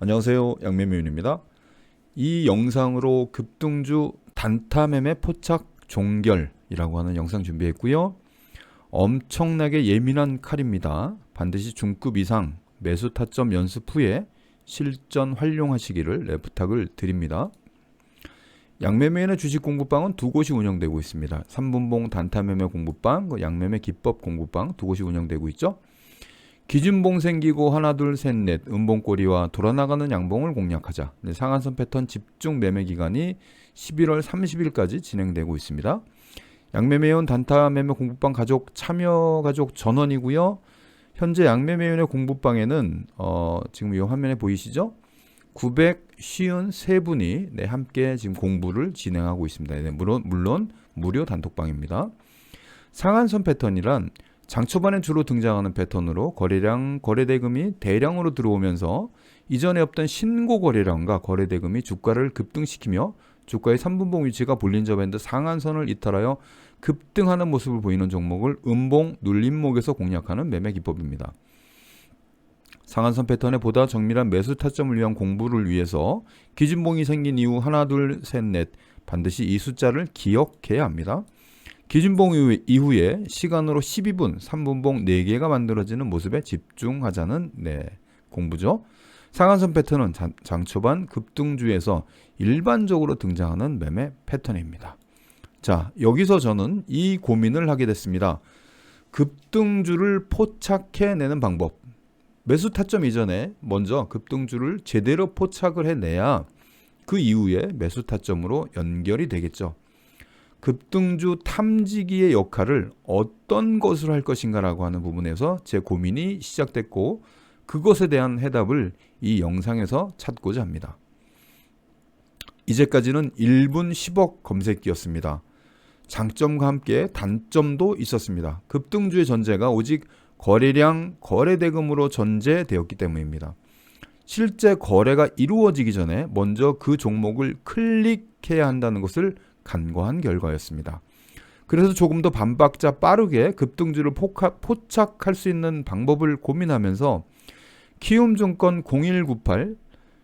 안녕하세요. 양매매윤입니다. 이 영상으로 급등주 단타매매 포착 종결이라고 하는 영상 준비했고요. 엄청나게 예민한 칼입니다. 반드시 중급 이상 매수 타점 연습 후에 실전 활용하시기를 네, 부탁을 드립니다. 양매매인의 주식 공부방은 두 곳이 운영되고 있습니다. 3분봉 단타매매 공부방, 그 양매매 기법 공부방 두 곳이 운영되고 있죠. 기준봉 생기고 하나 둘 셋 넷 음봉꼬리와 돌아나가는 양봉을 공략하자. 네, 상한선 패턴 집중 매매 기간이 11월 30일까지 진행되고 있습니다. 양매매원 단타 매매 공부방 가족 참여 가족 전원이고요. 현재 양매매원의 공부방에는 어, 지금 이 화면에 보이시죠? 953분이 네, 함께 지금 공부를 진행하고 있습니다. 네, 물론 물론 무료 단톡방입니다. 상한선 패턴이란 장 초반에 주로 등장하는 패턴으로 거래량 거래대금이 대량으로 들어오면서 이전에 없던 신고 거래량과 거래대금이 주가를 급등시키며 주가의 3분봉 위치가 볼린저 밴드 상한선을 이탈하여 급등하는 모습을 보이는 종목을 음봉 눌림목에서 공략하는 매매 기법입니다. 상한선 패턴에 보다 정밀한 매수 타점을 위한 공부를 위해서 기준봉이 생긴 이후 하나 둘 셋 넷 반드시 이 숫자를 기억해야 합니다. 기준봉 이후에 시간으로 12분 3분봉 4개가 만들어지는 모습에 집중하자는 네, 공부죠. 상한선 패턴은 장 초반 급등주에서 일반적으로 등장하는 매매 패턴입니다. 자, 여기서 저는 이 고민을 하게 됐습니다. 급등주를 포착해내는 방법. 매수 타점 이전에 먼저 급등주를 제대로 포착을 해내야 그 이후에 매수 타점으로 연결이 되겠죠. 급등주 탐지기의 역할을 어떤 것으로 할 것인가라고 하는 부분에서 제 고민이 시작됐고 그것에 대한 해답을 이 영상에서 찾고자 합니다. 이제까지는 1분 10억 검색기였습니다. 장점과 함께 단점도 있었습니다. 급등주의 전제가 오직 거래량, 거래대금으로 전제되었기 때문입니다. 실제 거래가 이루어지기 전에 먼저 그 종목을 클릭해야 한다는 것을 간과한 결과였습니다. 그래서 조금 더 반박자 빠르게 급등주를 포착할 수 있는 방법을 고민하면서 키움증권 0198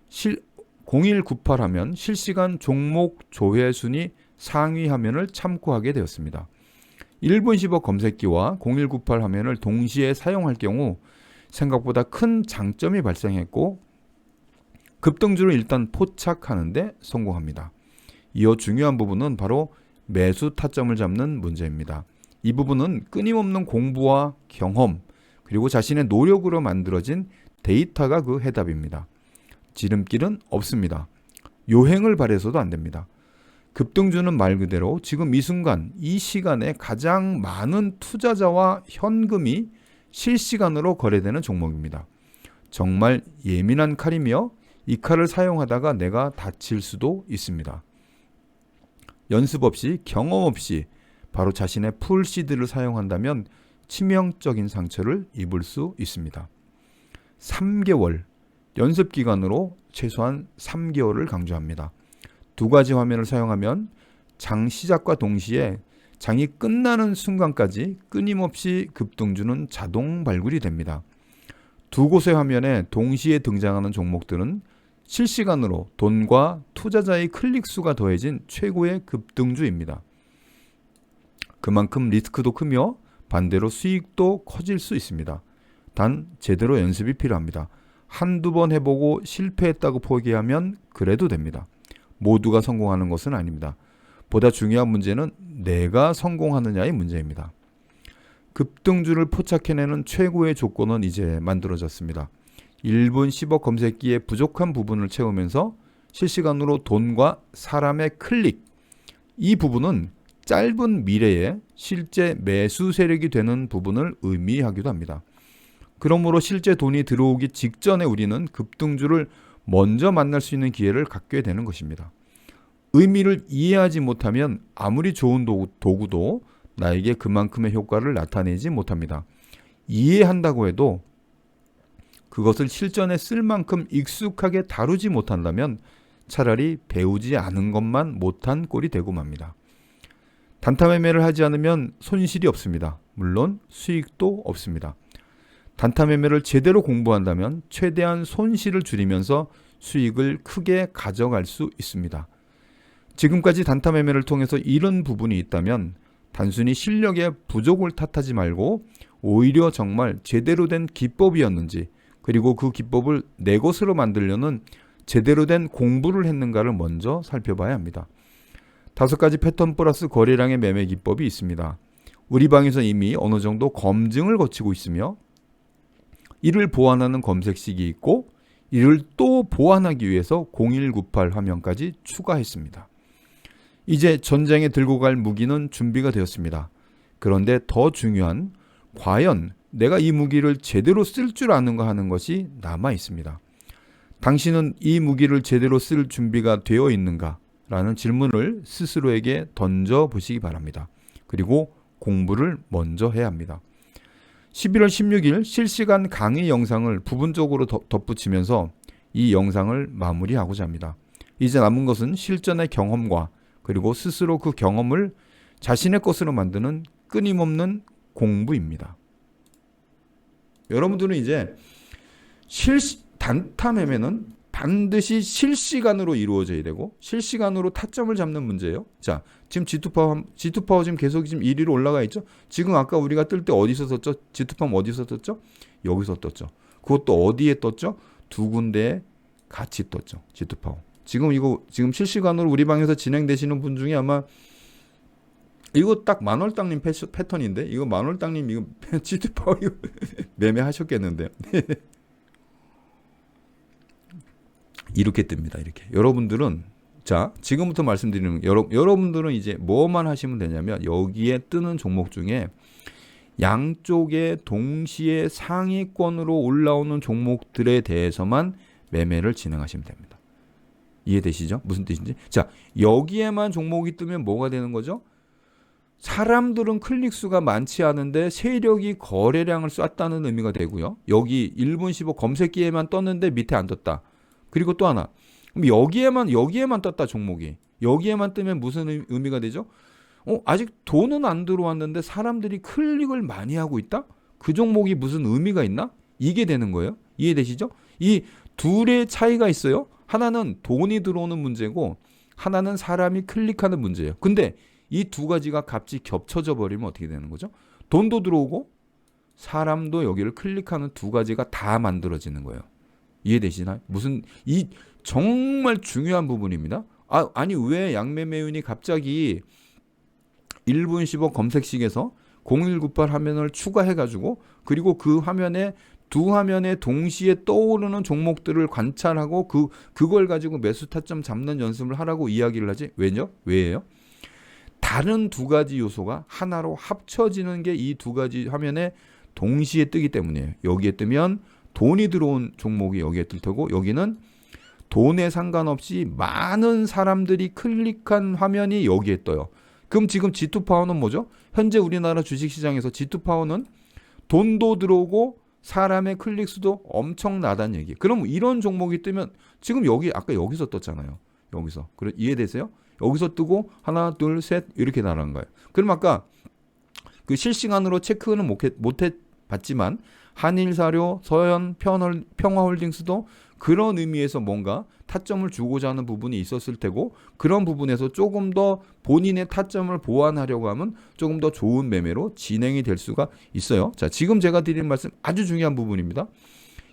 실, 0198 하면 실시간 종목 조회 순위 상위 화면을 참고하게 되었습니다. 1분 10억 검색기와 0198 화면을 동시에 사용할 경우 생각보다 큰 장점이 발생했고 급등주를 일단 포착하는데 성공합니다. 이어 중요한 부분은 바로 매수 타점을 잡는 문제입니다. 이 부분은 끊임없는 공부와 경험 그리고 자신의 노력으로 만들어진 데이터가 그 해답입니다. 지름길은 없습니다. 요행을 바래서도 안 됩니다. 급등주는 말 그대로 지금 이 순간 이 시간에 가장 많은 투자자와 현금이 실시간으로 거래되는 종목입니다. 정말 예민한 칼이며 이 칼을 사용하다가 내가 다칠 수도 있습니다. 연습 없이 경험 없이 바로 자신의 풀 시드를 사용한다면 치명적인 상처를 입을 수 있습니다. 3개월 연습 기간으로 최소한 3개월을 강조합니다. 두 가지 화면을 사용하면 장 시작과 동시에 장이 끝나는 순간까지 끊임없이 급등주는 자동 발굴이 됩니다. 두 곳의 화면에 동시에 등장하는 종목들은 실시간으로 돈과 투자자의 클릭 수가 더해진 최고의 급등주입니다. 그만큼 리스크도 크며 반대로 수익도 커질 수 있습니다. 단 제대로 연습이 필요합니다. 한두 번 해보고 실패했다고 포기하면 그래도 됩니다. 모두가 성공하는 것은 아닙니다. 보다 중요한 문제는 내가 성공하느냐의 문제입니다. 급등주를 포착해내는 최고의 조건은 이제 만들어졌습니다. 1분 10억 검색기에 부족한 부분을 채우면서 실시간으로 돈과 사람의 클릭 이 부분은 짧은 미래에 실제 매수 세력이 되는 부분을 의미하기도 합니다. 그러므로 실제 돈이 들어오기 직전에 우리는 급등주를 먼저 만날 수 있는 기회를 갖게 되는 것입니다. 의미를 이해하지 못하면 아무리 좋은 도구도 나에게 그만큼의 효과를 나타내지 못합니다. 이해한다고 해도 그것을 실전에 쓸 만큼 익숙하게 다루지 못한다면 차라리 배우지 않은 것만 못한 꼴이 되고 맙니다. 단타 매매를 하지 않으면 손실이 없습니다. 물론 수익도 없습니다. 단타 매매를 제대로 공부한다면 최대한 손실을 줄이면서 수익을 크게 가져갈 수 있습니다. 지금까지 단타 매매를 통해서 잃은 부분이 있다면 단순히 실력의 부족을 탓하지 말고 오히려 정말 제대로 된 기법이었는지 그리고 그 기법을 내 것으로 만들려는 제대로 된 공부를 했는가를 먼저 살펴봐야 합니다. 다섯 가지 패턴 플러스 거래량의 매매 기법이 있습니다. 우리 방에서 이미 어느 정도 검증을 거치고 있으며 이를 보완하는 검색식이 있고 이를 또 보완하기 위해서 0198 화면까지 추가했습니다. 이제 전쟁에 들고 갈 무기는 준비가 되었습니다. 그런데 더 중요한 과연 내가 이 무기를 제대로 쓸 줄 아는가 하는 것이 남아 있습니다. 당신은 이 무기를 제대로 쓸 준비가 되어 있는가? 라는 질문을 스스로에게 던져 보시기 바랍니다. 그리고 공부를 먼저 해야 합니다. 11월 16일 실시간 강의 영상을 부분적으로 덧- 덧붙이면서 이 영상을 마무리하고자 합니다. 이제 남은 것은 실전의 경험과 그리고 스스로 그 경험을 자신의 것으로 만드는 끊임없는 공부입니다. 여러분들은 이제 실시 단타 매매는 반드시 실시간으로 이루어져야 되고 실시간으로 타점을 잡는 문제예요. 자, 지금 G2파워 G2파워 지금 계속 지금 1위로 올라가 있죠. 지금 아까 우리가 뜰 때 어디서 떴죠? G2파워 어디서 떴죠? 여기서 떴죠. 그것도 어디에 떴죠? 두 군데에 같이 떴죠. G2파워. 지금 이거 지금 실시간으로 우리 방에서 진행되시는 분 중에 아마 이거 딱 만월당님 패- 패턴인데 이거 만월당님 이거 G2파워 이거 매매하셨겠는데요. 이렇게 뜹니다. 이렇게. 여러분들은 자, 지금부터 말씀드리는 여러, 여러분들은 이제 뭐만 하시면 되냐면 여기에 뜨는 종목 중에 양쪽에 동시에 상위권으로 올라오는 종목들에 대해서만 매매를 진행하시면 됩니다. 이해되시죠? 무슨 뜻인지? 자, 여기에만 종목이 뜨면 뭐가 되는 거죠? 사람들은 클릭 수가 많지 않은데 세력이 거래량을 쐈다는 의미가 되고요. 여기 1분 15 검색기에만 떴는데 밑에 안 떴다. 그리고 또 하나. 그럼 여기에만 여기에만 떴다 종목이. 여기에만 뜨면 무슨 의- 의미가 되죠? 어, 아직 돈은 안 들어왔는데 사람들이 클릭을 많이 하고 있다? 그 종목이 무슨 의미가 있나? 이게 되는 거예요. 이해되시죠? 이 둘의 차이가 있어요. 하나는 돈이 들어오는 문제고 하나는 사람이 클릭하는 문제예요. 근데 이 두 가지가 값이 겹쳐져 버리면 어떻게 되는 거죠? 돈도 들어오고 사람도 여기를 클릭하는 두 가지가 다 만들어지는 거예요. 이해되시나요? 무슨 이 정말 중요한 부분입니다. 아, 아니 왜 양매매윤이 갑자기 1분 15 검색식에서 0198 화면을 추가해 가지고 그리고 그 화면에 두 화면에 동시에 떠오르는 종목들을 관찰하고 그 그걸 가지고 매수 타점 잡는 연습을 하라고 이야기를 하지. 왜죠? 왜예요? 다른 두 가지 요소가 하나로 합쳐지는 게 이 두 가지 화면에 동시에 뜨기 때문이에요. 여기에 뜨면 돈이 들어온 종목이 여기에 뜰 테고 여기는 돈에 상관없이 많은 사람들이 클릭한 화면이 여기에 떠요. 그럼 지금 G2파워는 뭐죠? 현재 우리나라 주식시장에서 G2파워는 돈도 들어오고 사람의 클릭 수도 엄청나다는 얘기. 그럼 이런 종목이 뜨면 지금 여기 아까 여기서 떴잖아요. 여기서. 그래 이해되세요? 여기서 뜨고 하나 둘 셋 이렇게 나간 거예요. 그럼 아까 그 실시간으로 체크는 못해, 봤지만 한일사료, 서현, 평화홀딩스도 그런 의미에서 뭔가 타점을 주고자 하는 부분이 있었을 테고 그런 부분에서 조금 더 본인의 타점을 보완하려고 하면 조금 더 좋은 매매로 진행이 될 수가 있어요. 자, 지금 제가 드리는 말씀 아주 중요한 부분입니다.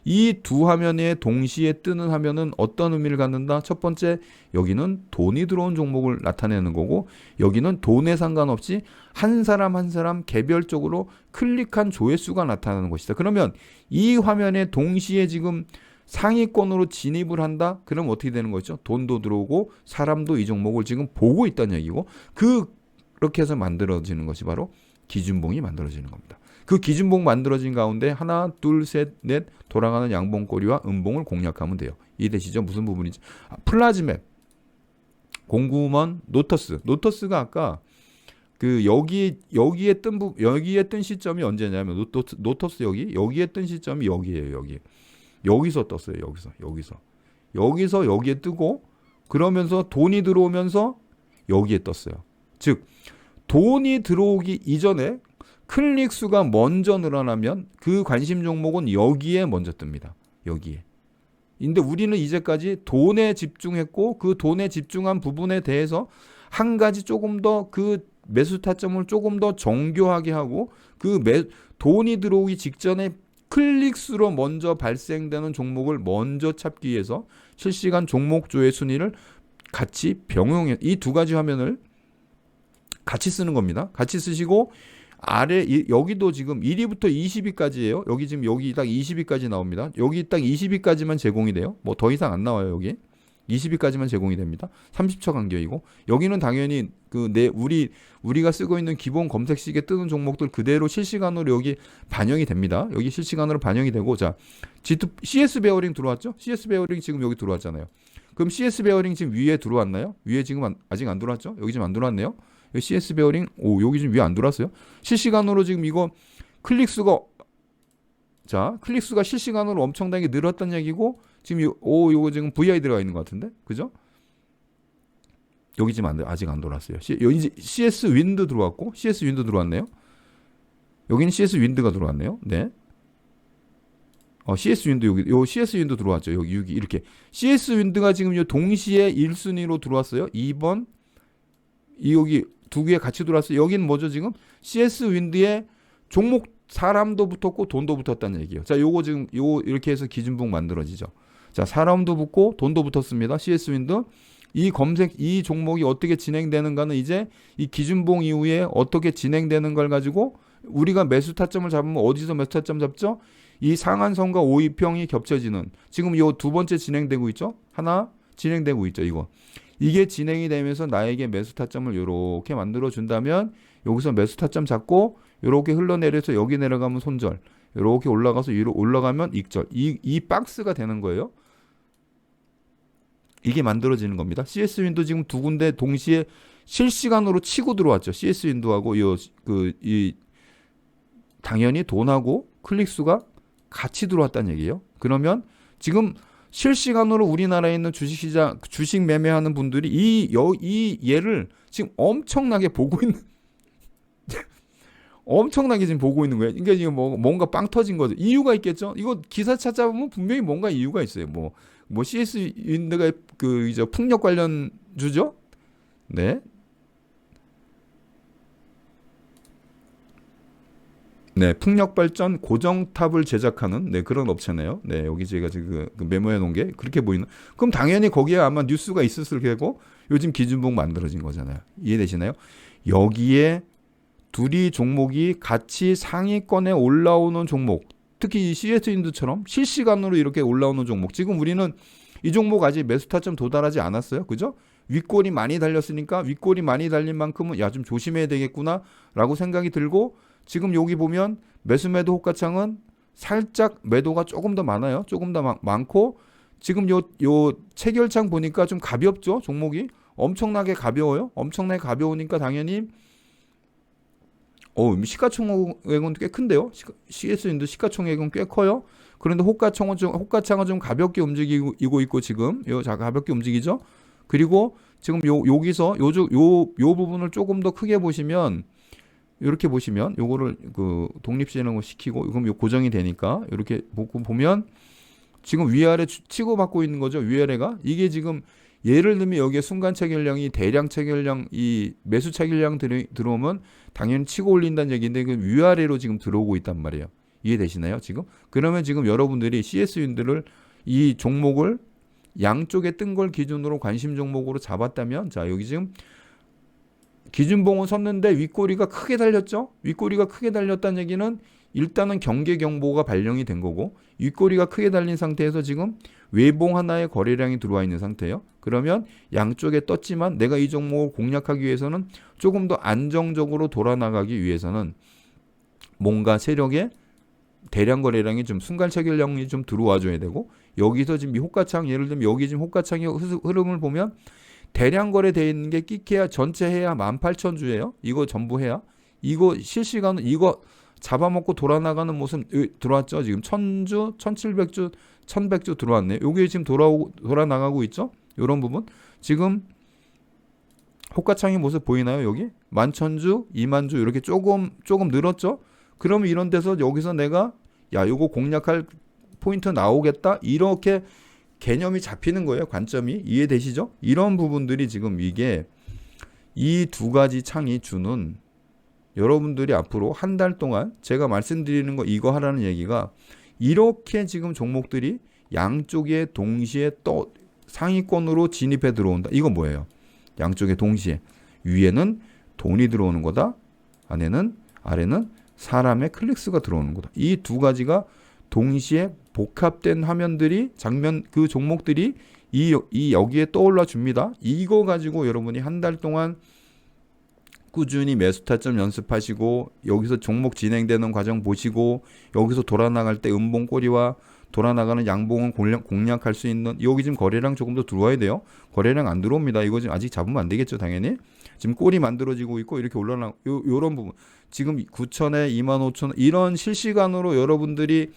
이 두 화면에 동시에 뜨는 화면은 어떤 의미를 갖는다? 첫 번째, 여기는 돈이 들어온 종목을 나타내는 거고, 여기는 돈에 상관없이 한 사람 한 사람 개별적으로 클릭한 조회수가 나타나는 것이다. 그러면 이 화면에 동시에 지금 상위권으로 진입을 한다? 그럼 어떻게 되는 거죠? 돈도 들어오고 사람도 이 종목을 지금 보고 있다는 얘기고, 그, 그렇게 해서 만들어지는 것이 바로 기준봉이 만들어지는 겁니다. 그 기준봉 만들어진 가운데 하나, 둘, 셋, 넷 돌아가는 양봉꼬리와 음봉을 공략하면 돼요. 이해되시죠? 무슨 부분이지? 아, 플라즈맵, 공구먼, 노터스. 노터스가 아까 그 여기 여기에 뜬 부, 여기에 뜬 시점이 언제냐면 노터스, 노터스 여기 여기에 뜬 시점이 여기예요. 여기 여기서 떴어요. 여기서 여기서 여기서 여기에 뜨고 그러면서 돈이 들어오면서 여기에 떴어요. 즉 돈이 들어오기 이전에 클릭 수가 먼저 늘어나면 그 관심 종목은 여기에 먼저 뜹니다. 여기에. 근데 우리는 이제까지 돈에 집중했고 그 돈에 집중한 부분에 대해서 한 가지 조금 더 그 매수 타점을 조금 더 정교하게 하고 그 매, 돈이 들어오기 직전에 클릭 수로 먼저 발생되는 종목을 먼저 찾기 위해서 실시간 종목 조회 순위를 같이 병용해 이 두 가지 화면을 같이 쓰는 겁니다. 같이 쓰시고 아래 이- 여기도 지금 1위부터 20위까지예요. 여기 지금 여기 딱 20위까지 나옵니다. 여기 딱 20위까지만 제공이 돼요. 뭐 더 이상 안 나와요, 여기. 20위까지만 제공이 됩니다. 30초 간격이고 여기는 당연히 그 내 우리 우리가 쓰고 있는 기본 검색식에 뜨는 종목들 그대로 실시간으로 여기 반영이 됩니다. 여기 실시간으로 반영이 되고 자 G2 CS 베어링 들어왔죠? CS 베어링 지금 여기 들어왔잖아요. 그럼 CS 베어링 지금 위에 들어왔나요? 위에 지금 안- 아직 안 들어왔죠? 여기 지금 안 들어왔네요. 여기 CS 베어링 오 여기 지금 위에 안 들어왔어요. 실시간으로 지금 이거 클릭 수가 자 클릭 수가 실시간으로 엄청나게 늘었다는 얘기고 지금 요, 오 요거 지금 VI 들어가 있는 것 같은데 그죠? 여기 지금 안, 들- 아직 안 돌았어요. C, 여기 CS 윈드 들어왔고 CS 윈드 들어왔네요. 여기는 CS 윈드가 들어왔네요. 네. 어, CS 윈드 여기 요 CS 윈드 들어왔죠. 여기 6이 이렇게 CS 윈드가 지금 요 동시에 1순위로 들어왔어요. 2번 이 여기 두 개 같이 들어왔어요. 여기는 뭐죠 지금? CS 윈드에 종목 사람도 붙었고 돈도 붙었다는 얘기예요. 자, 요거 지금 요 이렇게 해서 기준봉 만들어지죠. 자, 사람도 붙고 돈도 붙었습니다. CS 윈드. 이 검색 이 종목이 어떻게 진행되는가는 이제 이 기준봉 이후에 어떻게 진행되는 걸 가지고 우리가 매수 타점을 잡으면 어디서 매수 타점 잡죠? 이 상한선과 5위평이 겹쳐지는 지금 요 두 번째 진행되고 있죠? 하나 진행되고 있죠, 이거. 이게 진행이 되면서 나에게 매수 타점을 이렇게 만들어 준다면 여기서 매수 타점 잡고 이렇게 흘러내려서 여기 내려가면 손절 이렇게 올라가서 위로 올라가면 익절. 이, 이 박스가 되는 거예요. 이게 만들어지는 겁니다. CS 윈도 지금 두 군데 동시에 실시간으로 치고 들어왔죠. CS 윈도하고 요그이 당연히 돈하고 클릭 수가 같이 들어왔다는 얘기예요. 그러면 지금 실시간으로 우리나라에 있는 주식시장 주식 매매하는 분들이 이, 여, 이 얘를 지금 엄청나게 보고 있는 엄청나게 지금 보고 있는 거예요. 그러니까 지금 뭐 뭔가 빵 터진 거죠. 이유가 있겠죠. 이거 기사 찾아보면 분명히 뭔가 이유가 있어요. 뭐 뭐 CS 인드가 그 이제 풍력 관련 주죠. 네. 네, 풍력 발전 고정탑을 제작하는 네 그런 업체네요. 네, 여기 제가 지금 그, 그 메모해 놓은 게 그렇게 보이는. 그럼 당연히 거기에 아마 뉴스가 있었을 거고 요즘 기준봉 만들어진 거잖아요. 이해되시나요? 여기에 둘이 종목이 같이 상위권에 올라오는 종목, 특히 이 CS 인드처럼 실시간으로 이렇게 올라오는 종목. 지금 우리는 이 종목 아직 매수 타점 도달하지 않았어요. 그죠? 윗골이 많이 달렸으니까 윗골이 많이 달린 만큼은 야 좀 조심해야 되겠구나라고 생각이 들고 지금 여기 보면 매수 매도 호가창은 살짝 매도가 조금 더 많아요. 조금 더 많, 많고 지금 요 요 체결창 보니까 좀 가볍죠. 종목이 엄청나게 가벼워요. 엄청나게 가벼우니까 당연히 어, 시가총액은 꽤 큰데요. CS인도 시가총액은 꽤 커요. 그런데 호가총은 좀 호가창은 좀 가볍게 움직이고 있고 지금 요 자 가볍게 움직이죠. 그리고 지금 요 여기서 요요 요 부분을 조금 더 크게 보시면 이렇게 보시면 요거를 그 독립시행을 시키고 그럼 요 고정이 되니까 이렇게 보고 보면 지금 위아래 치고 받고 있는 거죠. 위아래가 이게 지금 예를 들면 여기에 순간 체결량이 대량 체결량 이 매수 체결량 들어, 들어오면 당연히 치고 올린다는 얘기인데 그 위아래로 지금 들어오고 있단 말이에요. 이해되시나요? 지금? 그러면 지금 여러분들이 CS윤들을 이 종목을 양쪽에 뜬 걸 기준으로 관심 종목으로 잡았다면 자 여기 지금 기준봉은 섰는데 윗꼬리가 크게 달렸죠. 윗꼬리가 크게 달렸다는 얘기는 일단은 경계 경보가 발령이 된 거고 윗꼬리가 크게 달린 상태에서 지금 외봉 하나의 거래량이 들어와 있는 상태예요. 그러면 양쪽에 떴지만 내가 이 종목을 공략하기 위해서는 조금 더 안정적으로 돌아나가기 위해서는 뭔가 세력의 대량 거래량이 좀 순간 체결량이 좀 들어와 줘야 되고 여기서 지금 이 호가창 예를 들면 여기 지금 호가창의 흐름을 보면 대량 거래돼 있는 게 끼케야 전체 해야 18,000주예요. 이거 전부 해야 이거 실시간으로 이거 잡아먹고 돌아나가는 모습 들어왔죠. 지금 1000주, 1700주, 1100주 들어왔네요. 요게 지금 돌아오고 돌아나가고 있죠. 요런 부분. 지금 호가창의 모습 보이나요 여기? 만천주, 이만주 이렇게 조금 조금 늘었죠? 그러면 이런 데서 여기서 내가 야 요거 공략할 포인트 나오겠다 이렇게 개념이 잡히는 거예요 관점이 이해되시죠? 이런 부분들이 지금 이게 이 두 가지 창이 주는 여러분들이 앞으로 한 달 동안 제가 말씀드리는 거 이거 하라는 얘기가 이렇게 지금 종목들이 양쪽에 동시에 또 상위권으로 진입해 들어온다. 이건 뭐예요? 양쪽에 동시에 위에는 돈이 들어오는 거다. 안에는 아래는 사람의 클릭수가 들어오는 거다. 이 두 가지가 동시에 복합된 화면들이 장면 그 종목들이 이, 이 여기에 떠올라 줍니다. 이거 가지고 여러분이 한 달 동안 꾸준히 매수 타점 연습하시고 여기서 종목 진행되는 과정 보시고 여기서 돌아 나갈 때 음봉 꼬리와 돌아 나가는 양봉은 공략, 공략할 수 있는 여기 지금 거래량 조금 더 들어와야 돼요. 거래량 안 들어옵니다. 이거 지금 아직 잡으면 안 되겠죠, 당연히. 지금 꼬리 만들어지고 있고 이렇게 올라나 요 요런 부분. 지금 9천에 2만 5천 이런 실시간으로 여러분들이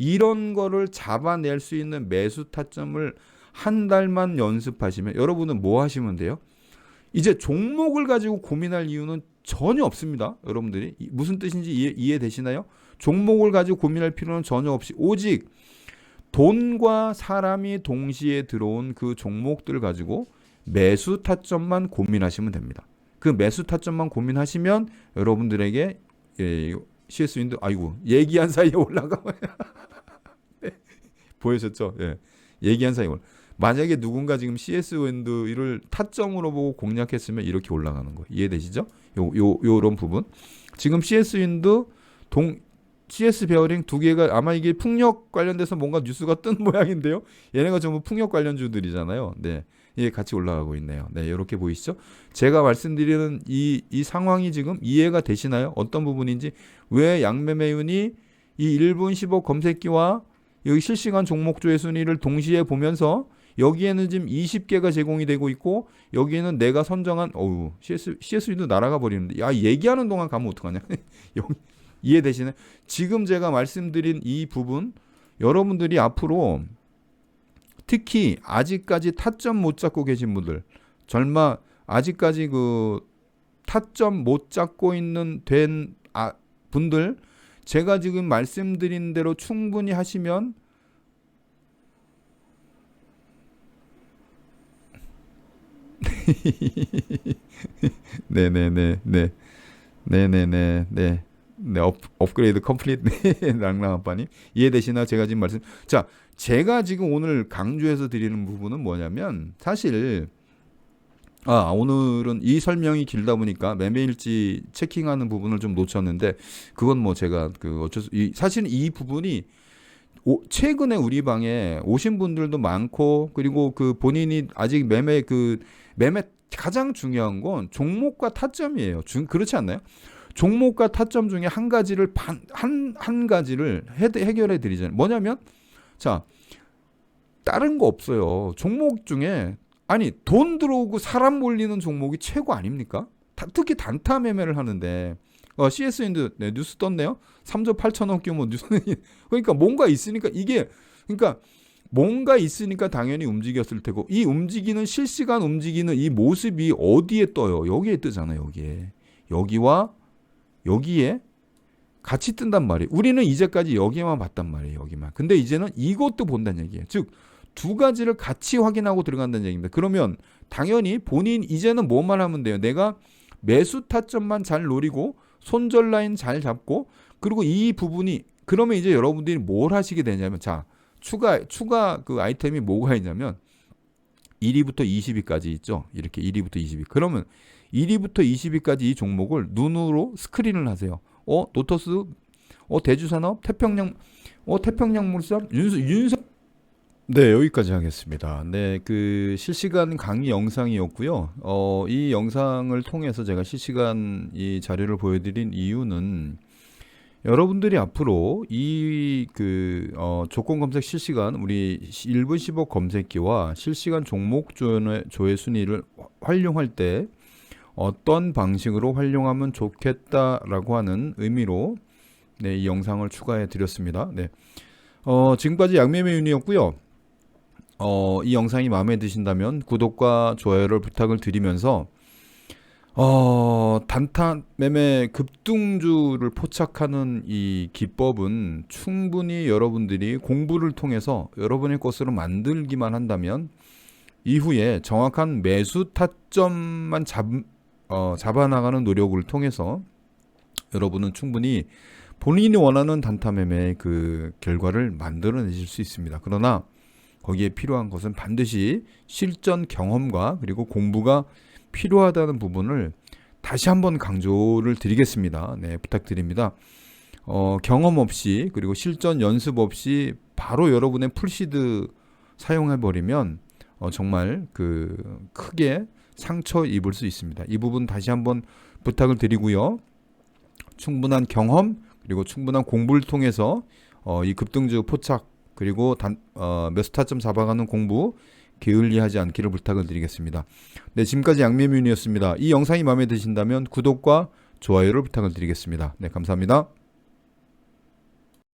이런 거를 잡아낼 수 있는 매수 타점을 한 달만 연습하시면 여러분은 뭐 하시면 돼요? 이제 종목을 가지고 고민할 이유는 전혀 없습니다. 여러분들이 이- 무슨 뜻인지 이해, 이해 되시나요? 종목을 가지고 고민할 필요는 전혀 없이 오직 돈과 사람이 동시에 들어온 그 종목들 가지고 매수 타점만 고민하시면 됩니다. 그 매수 타점만 고민하시면 여러분들에게 예, CS 윈도 아이고 얘기한 사이에 올라가 네, 보여졌죠? 예. 얘기한 사이에 올라. 만약에 누군가 지금 CS 윈도를 타점으로 보고 공략했으면 이렇게 올라가는 거 이해되시죠? 요 요 요런 부분. 지금 CS 윈도 동 CS 베어링 두 개가 아마 이게 풍력 관련돼서 뭔가 뉴스가 뜬 모양인데요. 얘네가 전부 풍력 관련주들이잖아요. 네. 이게 같이 올라가고 있네요. 네, 이렇게 보이시죠? 제가 말씀드리는 이, 이 상황이 지금 이해가 되시나요? 어떤 부분인지 왜 양매매윤이 이 1분 15 검색기와 여기 실시간 종목조회 순위를 동시에 보면서 여기에는 지금 20개가 제공이 되고 있고 여기에는 내가 선정한 어우 CS CS도 날아가 버리는데 야 얘기하는 동안 가면 어떡하냐? 이해되시나요? 지금 제가 말씀드린 이 부분 여러분들이 앞으로 특히 아직까지 타점 못 잡고 계신 분들 절마 아직까지 그 타점 못 잡고 있는 된 아, 분들 제가 지금 말씀드린 대로 충분히 하시면 네네네 네. 네네네 네. 네, 업, 업그레이드 컴플릿. 네, 랑랑 아빠님. 이해되시나? 제가 지금 말씀. 자 제가 지금 오늘 강조해서 드리는 부분은 뭐냐면 사실 아 오늘은 이 설명이 길다 보니까 매매일지 체킹하는 부분을 좀 놓쳤는데 그건 뭐 제가 그 어쩔 수 이, 사실은 이 부분이 오, 최근에 우리 방에 오신 분들도 많고 그리고 그 본인이 아직 매매 그 매매 가장 중요한 건 종목과 타점이에요. 중, 그렇지 않나요? 종목과 타점 중에 한 가지를 반, 한, 한 가지를 해, 해결해 드리잖아요. 뭐냐면, 자, 다른 거 없어요. 종목 중에, 아니, 돈 들어오고 사람 몰리는 종목이 최고 아닙니까? 다, 특히 단타 매매를 하는데, 어, CS인도 네, 뉴스 떴네요. 3조 8천억 규모 뉴스. 그러니까 뭔가 있으니까 이게, 그러니까 뭔가 있으니까 당연히 움직였을 테고, 이 움직이는 실시간 움직이는 이 모습이 어디에 떠요? 여기에 뜨잖아요, 여기에. 여기와 여기에 같이 뜬단 말이에요. 우리는 이제까지 여기만 봤단 말이에요. 여기만. 근데 이제는 이것도 본다는 얘기예요. 즉 두 가지를 같이 확인하고 들어간다는 얘기입니다. 그러면 당연히 본인 이제는 뭐만 하면 돼요. 내가 매수 타점만 잘 노리고 손절 라인 잘 잡고 그리고 이 부분이 그러면 이제 여러분들이 뭘 하시게 되냐면 자 추가 추가 그 아이템이 뭐가 있냐면 1위부터 20위까지 있죠. 이렇게 1위부터 20위. 그러면 1위부터 20위까지 이 종목을 눈으로 스크린을 하세요. 어, 노터스, 어, 대주산업, 태평양, 어, 태평양 물산, 윤서, 윤서. 네, 여기까지 하겠습니다. 네, 그 실시간 강의 영상이었고요. 어, 이 영상을 통해서 제가 실시간 이 자료를 보여드린 이유는 여러분들이 앞으로 이 그 어, 조건 검색 실시간 우리 1분 15 검색기와 실시간 종목 조회, 조회 순위를 활용할 때 어떤 방식으로 활용하면 좋겠다라고 하는 의미로 네, 이 영상을 추가해 드렸습니다. 네. 어, 지금까지 양매매윤이었고요. 어, 이 영상이 마음에 드신다면 구독과 좋아요를 부탁을 드리면서 어, 단타 매매 급등주를 포착하는 이 기법은 충분히 여러분들이 공부를 통해서 여러분의 것으로 만들기만 한다면 이후에 정확한 매수 타점만 잡, 어, 잡아나가는 노력을 통해서 여러분은 충분히 본인이 원하는 단타 매매의 그 결과를 만들어내실 수 있습니다. 그러나 거기에 필요한 것은 반드시 실전 경험과 그리고 공부가 필요하다는 부분을 다시 한번 강조를 드리겠습니다. 네, 부탁드립니다. 어, 경험 없이 그리고 실전 연습 없이 바로 여러분의 풀시드 사용해 버리면 어, 정말 그 크게 상처 입을 수 있습니다. 이 부분 다시 한번 부탁을 드리고요. 충분한 경험 그리고 충분한 공부를 통해서 어, 이 급등주 포착 그리고 단, 어, 몇 스타점 잡아가는 공부 게을리하지 않기를 부탁을 드리겠습니다. 네, 지금까지 양매민이었습니다. 이 영상이 마음에 드신다면 구독과 좋아요를 부탁을 드리겠습니다. 네, 감사합니다.